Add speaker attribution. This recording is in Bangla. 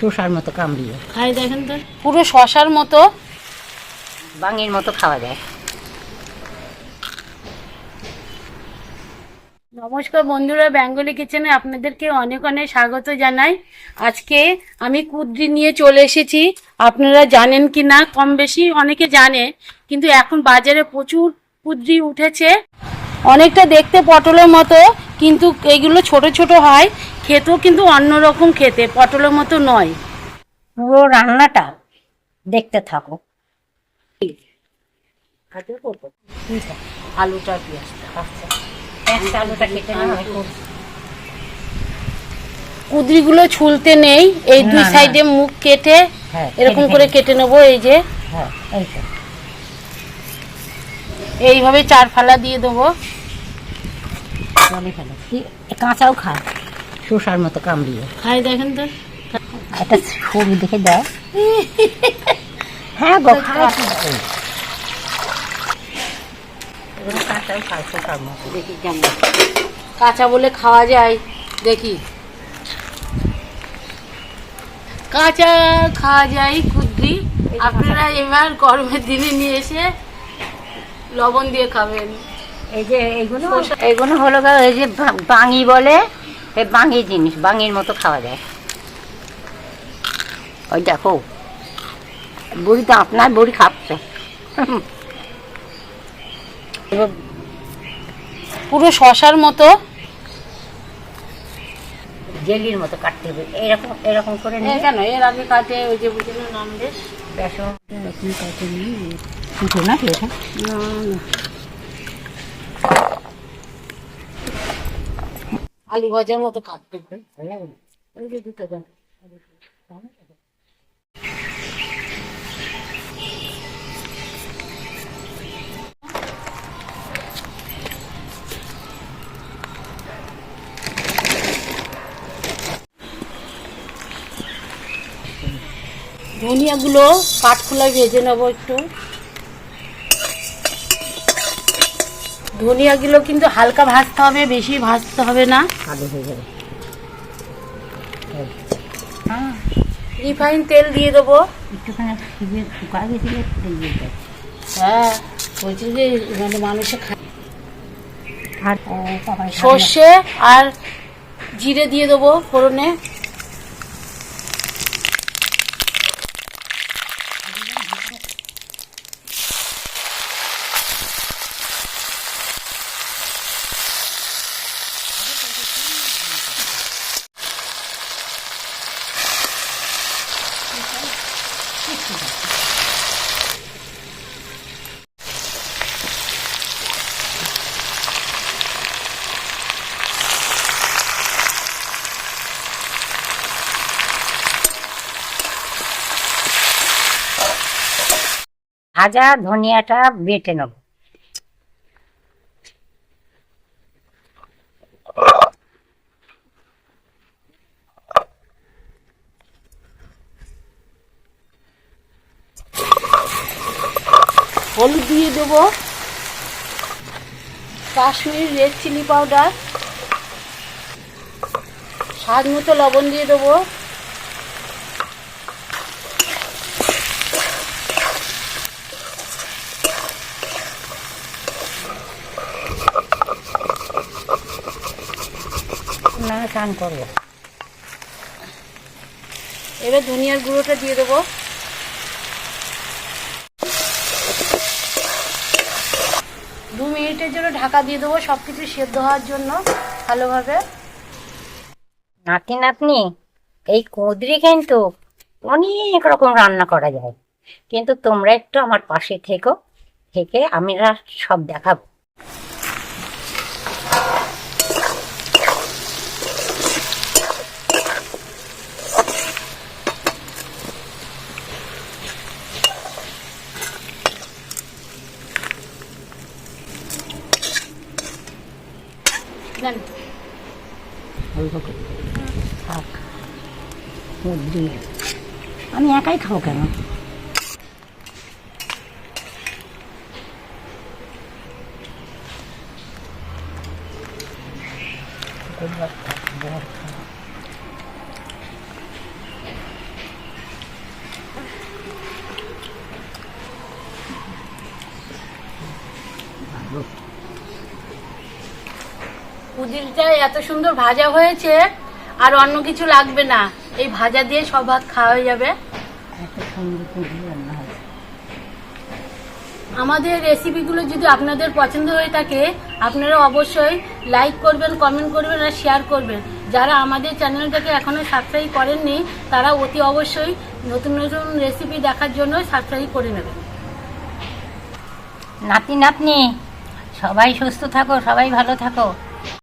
Speaker 1: শসার মতো কামড়িয়ে।
Speaker 2: খাই দেখেন তো। পুরো শশার মতো
Speaker 1: বাঙির মতো খাওয়া যায়।
Speaker 2: নমস্কার বন্ধুরা বেঙ্গলি কিচেনে আপনাদেরকে অনেক অনেক স্বাগত জানাই। আজকে আমি কুদ্রি নিয়ে চলে এসেছি। আপনারা জানেন কি না? কম বেশি অনেকে জানে কিন্তু এখন বাজারে প্রচুর কুদ্রি উঠেছে। অনেকটা দেখতে পটলের মতো কিন্তু এগুলো ছোট ছোট হয়। খেতেও কিন্তু অন্যরকম খেতে পটলের মতো নয়।
Speaker 1: পুরো রান্নাটা দেখতে থাকো।
Speaker 2: আলুটা পেঁয়াজটা।
Speaker 1: আচ্ছা আলুটা কেটে নেওয়া
Speaker 2: ছুলতে নেই এই দুই। সাইডে মুখ কেটে
Speaker 1: হ্যাঁ
Speaker 2: এরকম করে কেটে নেব এই যে।
Speaker 1: হ্যাঁ
Speaker 2: এইভাবে চার ফালা দিয়ে দেবো।
Speaker 1: কাঁচাও খায় শসার মতো কামড়িয়ে।
Speaker 2: খাই দেখেন তো।
Speaker 1: একটা সবজি দেখে দাও। হ্যাঁ গো
Speaker 2: কেমন। কাঁচা বলে খাওয়া যায় দেখি। কাঁচা খাওয়া যায় কুদ্রি। আপনারা এবার গরমের দিনে নিয়ে এসে লবণ দিয়ে খাবেন।
Speaker 1: এই যে এইগুলো এইগুলো হলো গা এই যে বাঙি বলে এই বাঙি জিনিস বাঙির মতো খাওয়া যায়। ওই দেখো বুড়ি তো আপনার বুড়ি খাচ্ছে।
Speaker 2: এবার পুরো শশার মতো।
Speaker 1: জেলির মতো কাটতে হবে এরকম এরকম করে
Speaker 2: এ
Speaker 1: নিয়ে
Speaker 2: কেন? এর আগে কাটে ওই যে বুঝলো নাম বেশ।
Speaker 1: বেসন। এরকম কাটে নিয়ে না এটা?
Speaker 2: না না। আলু ভাজার মতো কাটতে হবে। ওই যে দুটো ধনিয়াগুলো কাঠখোলায় ভেজে নেব একটু। ধনিয়াগুলো কিন্তু হালকা ভাজতে হবে বেশি ভাজতে হবে না।
Speaker 1: কালো হয়ে যাবে। হ্যাঁ
Speaker 2: রিফাইন তেল দিয়ে দেবো।
Speaker 1: একটুখানি শুকা গেছিলে
Speaker 2: হ্যাঁ বলছি যে মানে মানুষে খায়
Speaker 1: আর
Speaker 2: সর্ষে আর জিরে দিয়ে দেবো ফোড়নে।
Speaker 1: ভাজা ধনিয়াটা বেটে নেব।
Speaker 2: হলুদ দিয়ে দেবো। Kashmir red chilli powder. স্বাদ মতো লবণ দিয়ে দেবো।
Speaker 1: না করব।
Speaker 2: এবার ধনিয়ার গুঁড়োটা দিয়ে দেবো। মিনিটের জন্য ঢাকা দিয়ে দেবো সব কিছু সেদ্ধ হওয়ার জন্য, ভালোভাবে।
Speaker 1: নাতি, নাতনি, এই কুঁদরি কিন্তু অনেক রকম রান্না করা যায়। কিন্তু তোমরা একটু আমার পাশে থেকো, থেকে আমরা সব দেখাবো। আমি একাই খাব কেন?
Speaker 2: কুদিরটা এত সুন্দর ভাজা হয়েছে আর অন্য কিছু লাগবে না। এই ভাজা দিয়ে সব ভাত খাওয়া যাবে। আমাদের রেসিপিগুলো যদি আপনাদের পছন্দ হয়ে থাকে আপনারা অবশ্যই লাইক করবেন কমেন্ট করবেন আর শেয়ার করবেন। যারা আমাদের চ্যানেলটাকে এখনও সাবস্ক্রাইব করেননি তারা অতি অবশ্যই নতুন নতুন রেসিপি দেখার জন্য সাবস্ক্রাইব করে নেবেন।
Speaker 1: নাতি নাতনি সবাই সুস্থ থাকো সবাই ভালো থাকো।